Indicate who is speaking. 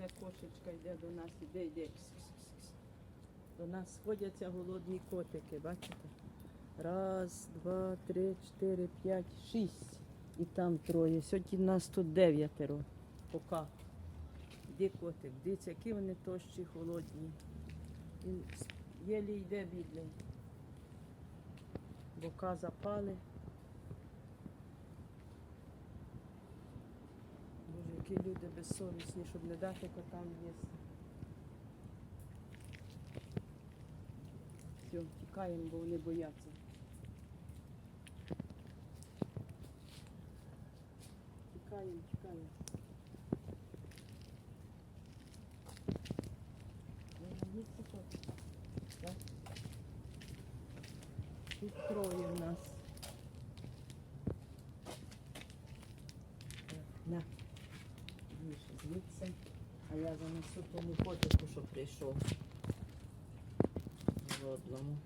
Speaker 1: ще кошечка йде до нас, іде, йде. До нас сходяться голодні котики, бачите? Раз, два, три, чотири, п'ять, шість. І там троє. Сьогодні нас тут дев'ятеро. Пока. Де котик? Дивіться, які вони тощі, холодні. Єлі йде бідний. Бока запали. Які люди безсовісні, щоб не дати котам їсти. Все, тікаємо, бо вони бояться. Тікаємо, тікаємо. Тут троє в нас. На. Звідси. А я занесу тому котику, що прийшов. Голодному.